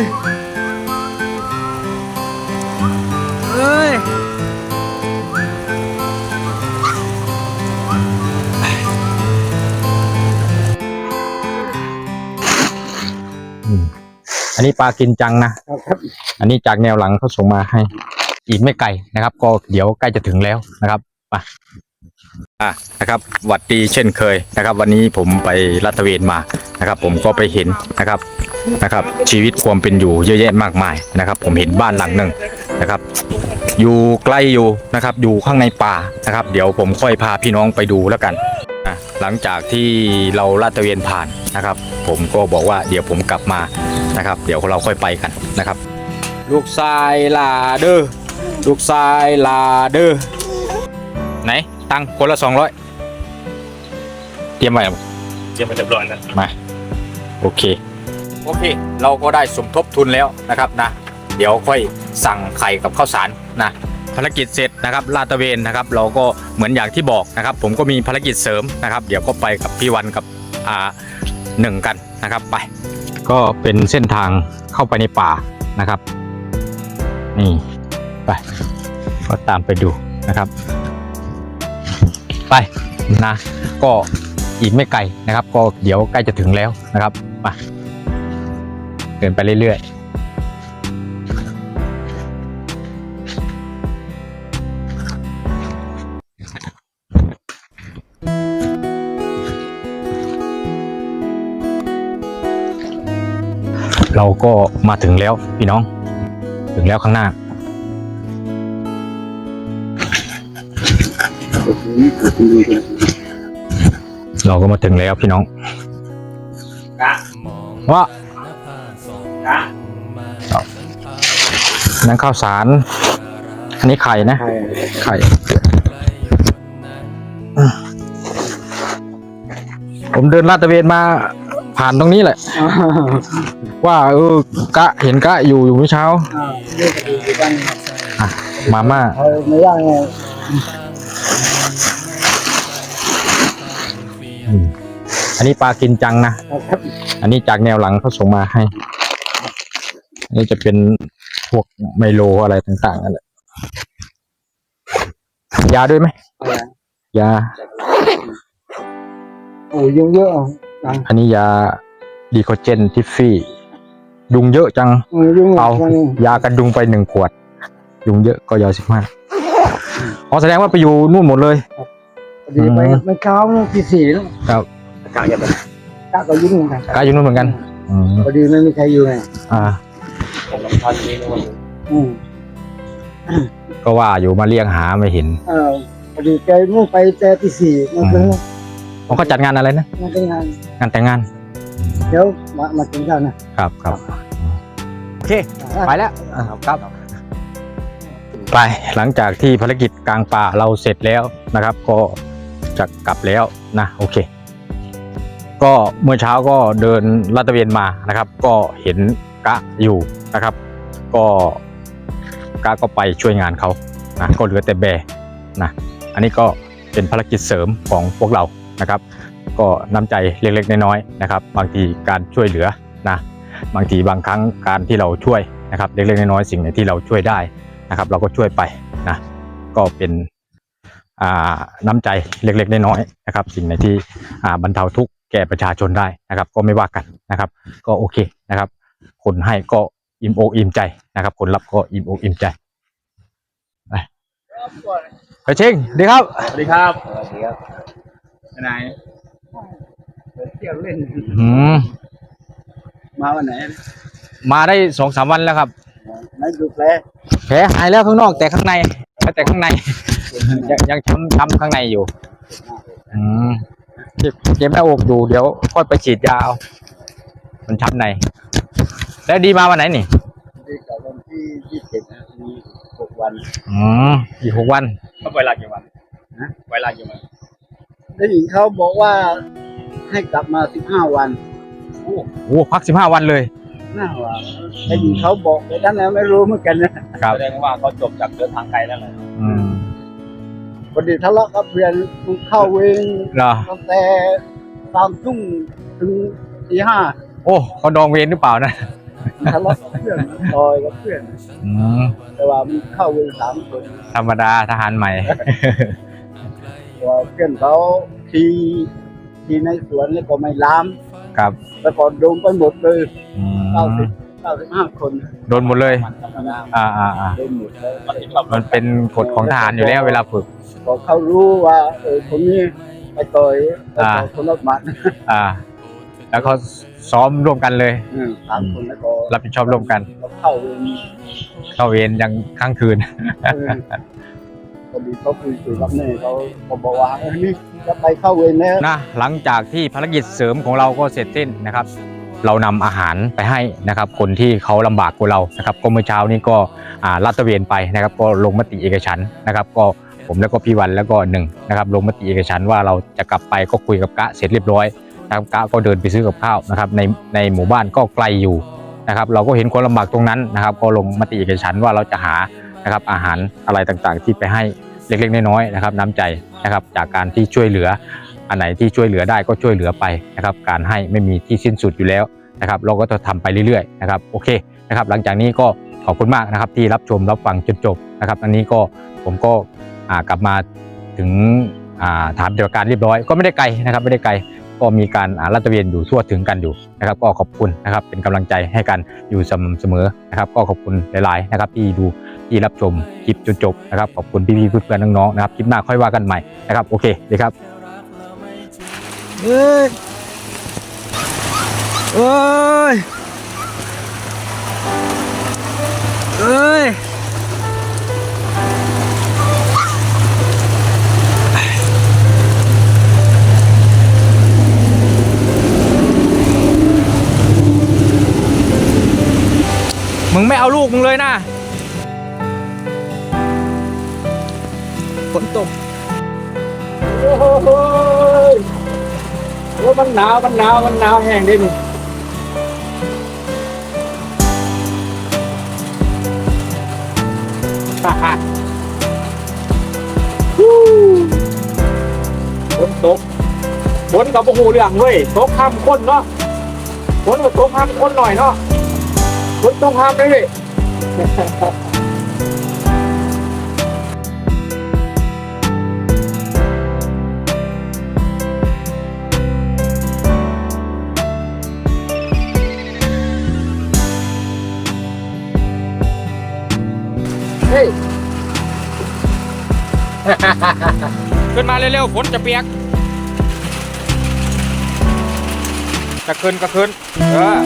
ยเอ้ยอืมอันนี้ปลากินจังนะครับอันนี้จากแนวหลังเขาส่งมาให้ อีกไม่ไกลนะครับ ก็เดี๋ยวใกล้จะถึงแล้วนะครับมา อะนะครับหวัดดีเช่นเคยนะครับ วันนี้ผมไปลาดตเวนมานะครับ ผมก็ไปเห็นนะครับนะครับ ชีวิตความเป็นอยู่เยอะแยะมากมายนะครับ ผมเห็นบ้านหลังหนึ่งนะครับ อยู่ใกล้อยู่นะครับ อยู่ข้างในป่านะครับ เดี๋ยวผมค่อยพาพี่น้องไปดูแล้วกันอะหลังจากที่เราลาดตระเวนผ่านนะครับ ผมก็บอกว่าเดี๋ยวผมกลับมานะครับ เดี๋ยวเราค่อยไปกันนะครับ ลูกทรายลาเดอร์ลูกทรายลาเดอร์ไหน ตังค์คนละสองร้อยเตรียมไว้เตรียมไปเรียบร้อยแล้วมา โอเค โอเค เราก็ได้สมทบทุนแล้วนะครับนะ เดี๋ยวค่อยสั่งไข่กับข้าวสารนะภารกิจเสร็จนะครับลาดตระเวนนะครับ เราก็เหมือนอย่างที่บอกนะครับ ผมก็มีภารกิจเสริมนะครับ เดี๋ยวก็ไปกับพี่วันกับอ่าหนึ่งกันนะครับไป ก็เป็นเส้นทางเข้าไปในป่านะครับนี่ไปก็ตามไปดูนะครับ ไปนะก็อีกไม่ไกลนะครับ ก็เดี๋ยวใกล้จะถึงแล้วนะครับมาเดินไปเรื่อยๆเราก็มาถึงแล้วพี่น้อง ถึงแล้วข้างหน้า เราก็มาถึงแล้วพี่น้องกะว่ากะนั่นข้าวสาร อันนี้ไข่นะ ไข่อืมผมเดินลาดตระเวนมาผ่านตรงนี้แหละ ว่าเออกะเห็นกะอยู่อยู่เมื่อเช้าอ่านี่ก็ดีอยู่บ้านอะมาม่าเขาไม่ย่างไง อืมอันนี้ปลากินจังนะ ครับอันนี้จากแนวหลังเขาส่งมาให้ อันนี้จะเป็นพวกไมโลอะไรต่างๆนั่นแหละยาด้วยไหมอะไรยา โอ้ยุ่งเยอะอะจังอันนี้ยาดีโคเจนทิฟฟี่ยุงเยอะจังอืมยุ่งเอาช่วงนี้ยากันยุงไปหนึ่งขวด ยุงเยอะก็ยาสิบห้าอ๋อแสดงว่าไปอยู่นู่นหมดเลยพอ ดีไปอืมไม่เช้าเนอะตีสี่แล้วครับกะอย่าไปกะก็ยุ่งเหมือนกันกายอยู่นู่นเหมือนกันอืมพอดีไม่มีใครอยู่ไงอ่าผมลำพันนี้นะวันนี้อืมก็ว่าอยู่มาเรียกหาไม่เห็น เออพอดีแกมุ่งไปแต่ตีสี่มันเป็นผมก็จัดงานอะไรนะมันเป็นงานงานแต่งงาน เดี๋ยวมามากินข้าวนะครับครับโอเคไปแล้วอ่าครับไปหลังจากที่ภารกิจกลางป่าเราเสร็จแล้วนะครับ ก็ จะกลับแล้วนะโอเค ก็เมื่อเช้าก็เดินลาดตะเวนมานะครับ ก็เห็นกะอยู่นะครับ ก็กะก็ไปช่วยงานเขานะก็เหลือแต่แบนะอันนี้ก็เป็นภารกิจเสริมของพวกเรานะครับ ก็น้ำใจเล็กๆน้อยๆนะครับ บางทีการช่วยเหลือนะบางทีบางครั้งการที่เราช่วยนะครับเล็กๆน้อยๆสิ่งไหนที่เราช่วยได้นะครับ เราก็ช่วยไปนะก็เป็น อ่าน้ำใจเล็กๆน้อยๆนะครับ สิ่งไหนที่อ่าบรรเทาทุกข์แก่ประชาชนได้นะครับ ก็ไม่ว่ากันนะครับ ก็โอเคนะครับ คนให้ก็อิ่มอกอิ่มใจนะครับ คนรับก็อิ่มอกอิ่มใจไปไปเชิงดีครับสวัสดีครับไปไหนเที่ยวเล่นอืมมาวันไหน มาได้สองสามวันแล้วครับนั่นดูแลแผลหายแล้วข้างนอกแต่ข้างในแต่ข้างใน ยังยังช้ำช้ำข้างในอยู่ อืมเจ็บเจ็บหน้าอกอยู่เดี๋ยวค่อยไปฉีดยาเอามันช้ำใน แล้วดีมาวันไหนนี่ดีกับวันที่ยี่สิบนะมีหกวันอืมอีกหกวันเขาไปลากี่วันฮะไว้ลากี่วันได้ยินเขาบอกว่าให้กลับมาสิบห้าวันโอ้พักสิบห้าวันเลยห้าวันได้ยินเขาบอกไปนั้นแล้วไม่รู้เหมือนกันนะครับแสดงว่าเขาจบจากเดินทางไกลแล้วเลยอืมพ อดีทะเลาะกับเพื่อนมันเข้าเวรเหรอตั้งแต่สามทุ่มถึงตีห้าโอ้เขาดองเวรหรือเปล่านะทะเลาะกับเพื่อนต่อยกับเพื่อน อืมแต่ว่ามันเข้าเวรสามคนธรรมดาทหารใหม่ แต่ว่าเพื่อนเขาทีทีในสวนนี่ก็ไม่ล้ามครับ แล้วก็โดนไปหมดเลยอืเก้ามสิบ เก้าสิบห้าคนโดนหมดเลย มันธรรมดาอ่าอ่าอ่าโดนหมดเลยมันที่ชอบมันเป็นกฎของทหารอยู่แล้วเวลาฝึก พอเขารู้ว่าเออคนนี้ไปต่อยไปต่อยอ่าคนละหมัดอ่า แล้วเขาซ้อมร่วมกันเลย อืมสามคนแล้วก็รับผิดชอบร่วมกันเราเข้าเวรเข้าเวรยังข้างคืน เออพอดีเขาคุยคุยกับแม่เขาก็บอกว่าเออนี่จะไปเข้าเวรแล้ว นะหลังจากที่ภารกิจเสริมของเราก็เสร็จสิ้นนะครับ เรานำอาหารไปให้นะครับคนที่เขาลำบากกว่าเรานะครับก็เมื่อเช้านี้ก็ลาดตระเวนไปนะครับ ก็ลงมติเอกฉันนะครับ ก็ผมแล้วก็พี่วันแล้วก็หนึ่งนะครับลงมติเอกฉันว่าเราจะกลับไปก็คุยกับกะเสร็จเรียบร้อยนะครับกะก็เดินไปซื้อกับข้าวนะครับในในหมู่บ้านก็ไกลอยู่นะครับ เราก็เห็นคนลำบากตรงนั้นนะครับ ก็ลงมติเอกฉันว่าเราจะหานะครับอาหารอะไรต่างๆ ที่ไปให้เล็กๆน้อยๆนะครับ น้ำใจนะครับจากการที่ช่วยเหลือ อันไหนที่ช่วยเหลือได้ก็ช่วยเหลือไปนะครับการให้ไม่มีที่สิ้นสุดอยู่แล้วนะครับเราก็จะทำไปเรื่อยๆนะครับโอเคนะครับหลังจากนี้ก็ขอบคุณมากนะครับที่รับชมรับฟังจนจบนะครับอันนี้ก็ผมก็กลับมาถึงอ่าฐานปฏิบัติการเรียบร้อย ก็ไม่ได้ไกลนะครับไม่ได้ไกลก็มีการอ่าลาดตระเวนอยู่ทั่วถึงกันอยู่นะครับ ก็ขอบคุณนะครับเป็นกำลังใจให้กันอยู่เสมอเสมอนะครับ ก็ขอบคุณหลายๆนะครับที่ดูที่รับชมคลิปจนจบนะครับขอบคุณพี่ๆเพื่อนๆน้องๆนะครับคลิปหน้าค่อยว่ากันใหม่นะครับโอเคดีครับ เอ้ยเอ้ยเอ้ยมึงไม่เอาลูกมึงเลยนะฝนตก โอ้โห โอ้มันหนาว มันหนาว มันหนาวแห้งดินี่ฮ่าฮ่าฮู้ฝนตกฝนกับโอ้โหเรื่องเว้ยตกห้ามคนเนาะฝนกับตกห้ามคนหน่อยเนาะฝนต้องห้ามเลยเว้ย ขึ้นมาเร็วๆฝนจะเปียก จะขึ้นก็ขึ้น เออ